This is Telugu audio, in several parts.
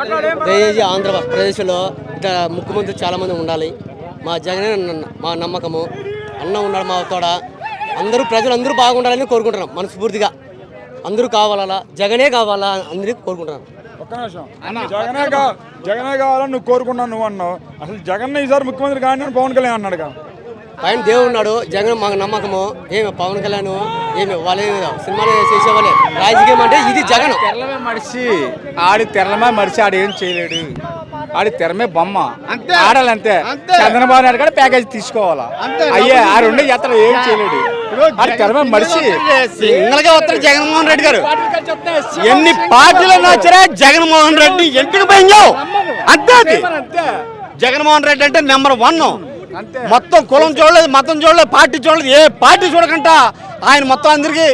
దయచేసి ఆంధ్రప్రదేశ్లో ఇట్లా ముఖ్యమంత్రి చాలామంది ఉండాలి. మా జగనే మా నమ్మకము. అన్న ఉన్నాడు మా తోడ. అందరూ ప్రజలు అందరూ బాగుండాలని కోరుకుంటున్నాం మనస్ఫూర్తిగా. అందరూ కావాలా? జగనే కావాలా? అందరికీ కోరుకుంటున్నాం. ఒక్క నిమిషం. జగనే కా జగనే కావాలని నువ్వు కోరుకున్నావు నువ్వు అన్నావు. అసలు జగన్ ఈసారి ముఖ్యమంత్రి కానీ పవన్ కళ్యాణ్ అన్నాడుగా. పైన దేవుడు ఉన్నాడు జగన్ మాకు నమ్మకము ఏమి పవన్ కళ్యాణ్ ఏమి వాళ్ళే సినిమాలు చేసేవాళ్ళే. రాజకీయం అంటే ఇది జగన్. తెరలమే మడిచి ఆడి తెరలమే మడిచి ఆడు ఏం చేయలేడు. ఆడి తెరమే బొమ్మ. అంతే. ఆడాలంతే. అంతే. చంద్రబాబు నాయుడు కూడా ప్యాకేజ్ తీసుకోవాలా? అంతే. అయ్యే ఆ రెండు ఎత్తలు ఏం చేయలేడు. ఆడి తెరమే మడిచి. సింగల్గా వస్తారు జగన్మోహన్ రెడ్డి గారు. ఎన్ని పార్టీలు వచ్చారా జగన్మోహన్ రెడ్డి ఎందుకు పోయించావు అంతే. జగన్మోహన్ రెడ్డి అంటే నెంబర్ వన్. మొత్తం కులం చూడలేదు మతం చూడలేదు పార్టీ చూడలేదు ఏ పార్టీ చూడకుండా ఆయన మొత్తం అందరికి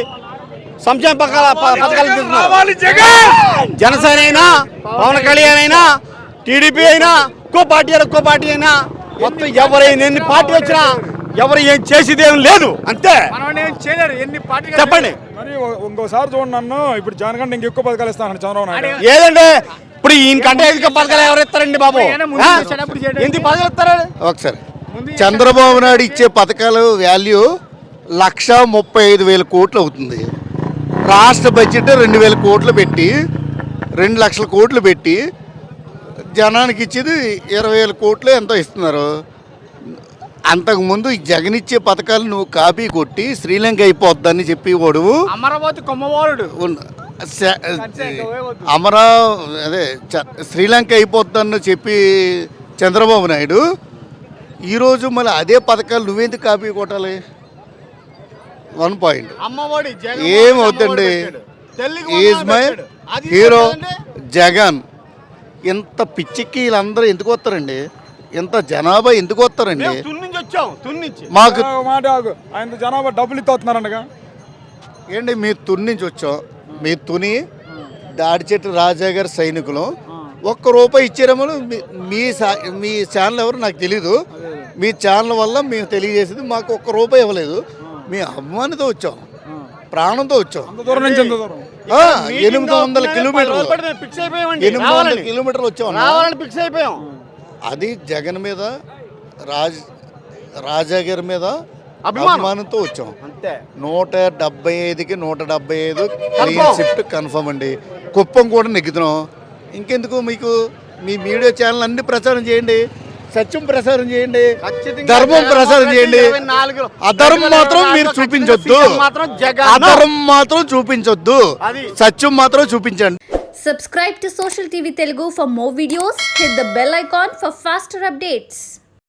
సంక్షేమ పథకాల ప- పథకాలు ఇస్తున్నారు. జనసేన అయినా పవన్ కళ్యాణ్ అయినా టీడీపీ అయినా ఇంకో పార్టీ అయినా ఇంకో పార్టీ అయినా మొత్తం ఎవరైనా ఎన్ని పార్టీ వచ్చినా ఎవరు ఏం చేసేది ఏం లేదు అంతే చెప్పండి. మరి ఇంకోసారి చూడండి నన్ను. ఇప్పుడు జగన్ కంటే ఇంకెక్కువ పథకాలు ఇస్తాను చంద్రబాబు నాయుడు. ఏదండి? ఇప్పుడు ఈయన కంటే అధిక పథకాలు ఎవరు ఇస్తారండి బాబు. ఎన్ని పథకాలు ఇస్తారు? ఒకసారి. చంద్రబాబు నాయుడు ఇచ్చే పథకాల వాల్యూ లక్ష ముప్పై ఐదు వేల కోట్లు అవుతుంది. రాష్ట్ర బడ్జెట్ రెండు వేల కోట్లు పెట్టి రెండు లక్షల కోట్లు పెట్టి జనానికి ఇచ్చేది ఇరవై వేల కోట్లు ఎంతో ఇస్తున్నారు. అంతకుముందు జగన్ ఇచ్చే పథకాలు నువ్వు కాపీ కొట్టి శ్రీలంక అయిపోద్దని చెప్పి వాడువు అమరావతి శ- అమరా అదే శ్రీలంక అయిపోద్దని చెప్పి చంద్రబాబు నాయుడు ఈరోజు మళ్ళీ అదే పథకాలు నువ్వెందుకు కాపీ కొట్టాలి? వన్ పాయింట్ అమ్మఒడి జగన్ ఏం అమ్మఒడి వద్దండి? పెట్టాడు. Telugu is my hero. Jagan. ఇంత పిచ్చికి వీళ్ళందరూ ఎందుకు వస్తారండి? ఇంత జనాభా ఎందుకు వస్తారండి? మేము తుని నుంచి వచ్చాం తుని నుంచి. మాకు. ఆయన జనాభా డబ్బులు ఇస్తున్నారంటగా ఏంటి మీరు తుని నుంచి వచ్చాం? మీ తుని దాడి చెట్టు రాజా గారి సైనికులు ఒక్క రూపాయి ఇచ్చారేమో మీ- మీ ఛానల్ ఎవరు నాకు తెలీదు. మీ ఛానల్ వల్ల మేము తెలియజేసేది మాకు ఒక్క రూపాయి ఇవ్వలేదు. మీ అభిమానితో వచ్చాం. ప్రాణంతో వచ్చాం. ఎనిమిది వందల కిలోమీటర్లు. ఎనిమిది వందల. కిలోమీటర్లు వచ్చాం ఫిక్స్ అయిపోయాం. అది జగన్ మీద రాజ్ రాజా గారి మీద అభిమానం. అభిమానంతో వచ్చాం. నూట డెబ్బై ఐదుకి నూట డెబ్బై ఐదు క్లీన్ షిఫ్ట్ కన్ఫర్మ్ అండి. కుప్పం కూడా నెగ్గుతున్నాం. ఇంకెందుకు మీకు మీ మీడియా ఛానల్ అన్ని ప్రచారం చేయండి సత్యం ప్రసారం చేయండి ధర్మం ప్రసారం చేయండి అధర్మం మాత్రం మీరు చూపించొద్దు అధర్మం మాత్రం చూపించొద్దు అది. సత్యం మాత్రం చూపించండి Subscribe to Social TV Telugu for more videos. Hit the bell icon for faster updates.